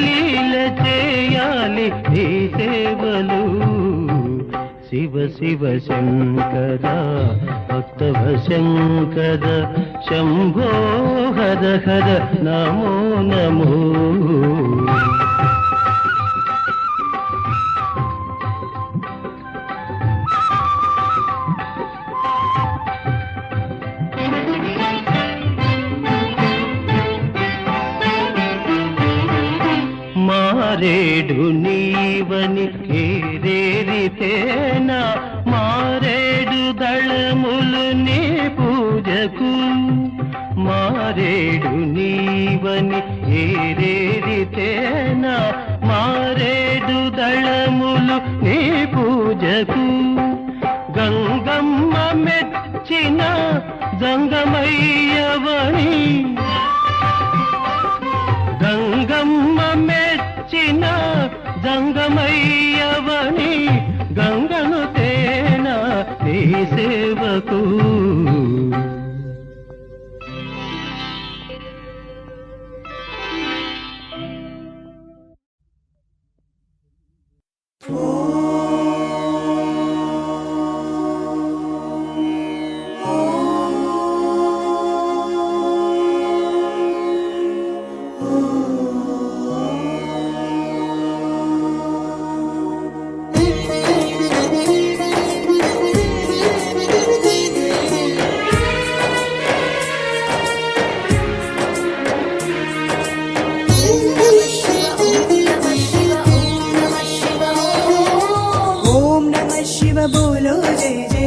లీల చేయాలి నీ సేవలు శివ శివ శంకర భక్తవ శంకర శంభో హద హద నమో నమో మారేడు నీవని కేరేరితేనా? మారేడు దళములు నీ పూజకు. మారేడు నీవని ఏరేరితేనా మారేడు దళములు నీ పూజకు. గంగమ్మ మెచ్చిన గంగమయ్యవణి సేవకు शिव बोलो जय जय।